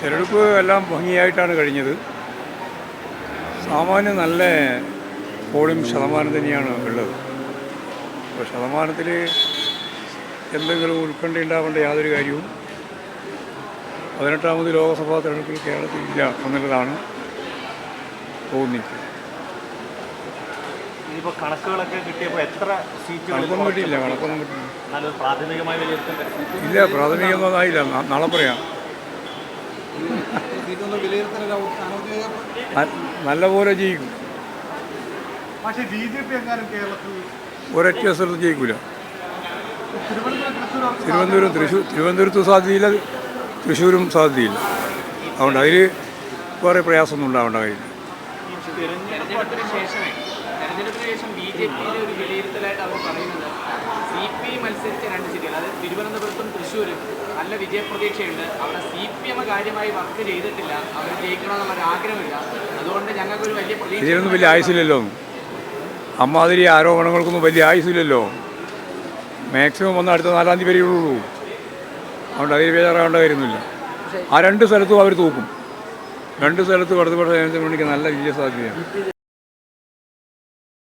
തിരഞ്ഞെടുപ്പ് എല്ലാം ഭംഗിയായിട്ടാണ് കഴിഞ്ഞത്. സാമാന്യം നല്ല പോളിംഗ് ശതമാനം തന്നെയാണ് ഉള്ളത്. അപ്പോൾ ശതമാനത്തിൽ എന്തെങ്കിലും ഉത്കണ്ഠ ഉണ്ടാവേണ്ട യാതൊരു കാര്യവും പതിനെട്ടാമത് ലോക്സഭാ തിരഞ്ഞെടുപ്പിൽ കേരളത്തിൽ ഇല്ല എന്നുള്ളതാണ് തോന്നിക്കുക ഇനിയിപ്പോൾ കണക്കുകളൊക്കെ കിട്ടിയപ്പോൾ എത്ര സീറ്റുകൾ കണക്കൊന്നും കിട്ടിയില്ല കണക്കൊന്നും കിട്ടിയില്ല. നല്ലൊരു പ്രാഥമികമായി വിലയിരുത്തേണ്ട ഇല്ല പ്രാഥമികമായില്ല നാളെ പറയാം. നല്ലപോലെ ജയിക്കും പക്ഷേ ബി ജെ പി എങ്ങാനും കേരളത്തിൽ ഒരൊറ്റ സ്ഥലത്ത് ജയിക്കില്ല തിരുവനന്തപുരം തൃശ്ശൂർ തിരുവനന്തപുരം തിരുവനന്തപുരത്ത് സാധ്യതയില്ല തൃശ്ശൂരും സാധ്യതയില്ല. അതുകൊണ്ട് അതിൽ വേറെ പ്രയാസമൊന്നും ഉണ്ടാവേണ്ട കാര്യം മത്സരിച്ച രണ്ട് സീറ്റുകൾ അതായത് തിരുവനന്തപുരത്തും തൃശ്ശൂരും നല്ല വിജയപ്രതീക്ഷയുണ്ട്. അവിടെ സി പി എം കാര്യമായി വർക്ക് ചെയ്തിട്ടില്ല. അവർ ജയിക്കണമെന്നുള്ള ആഗ്രഹമില്ല. അതുകൊണ്ട് ഞങ്ങൾക്കൊരു വലിയ പ്രതീക്ഷ ഇതിനൊന്നും വലിയ ആയുസില്ലല്ലോ അമ്മാതിരി ആരോപണങ്ങൾക്കൊന്നും വലിയ ആയുസില്ലല്ലോ മാക്സിമം ഒന്ന് അടുത്ത നാലാം തീയതി വരെയുള്ളൂ അതുകൊണ്ട് അതിൽ ബേജാറാവേണ്ട കാര്യമൊന്നുമില്ല ആ രണ്ട് സ്ഥലത്തും അവർ തൂക്കും. രണ്ട് സ്ഥലത്തും അടുത്ത പക്ഷേ നല്ല വിജയ സാധ്യതയാണ്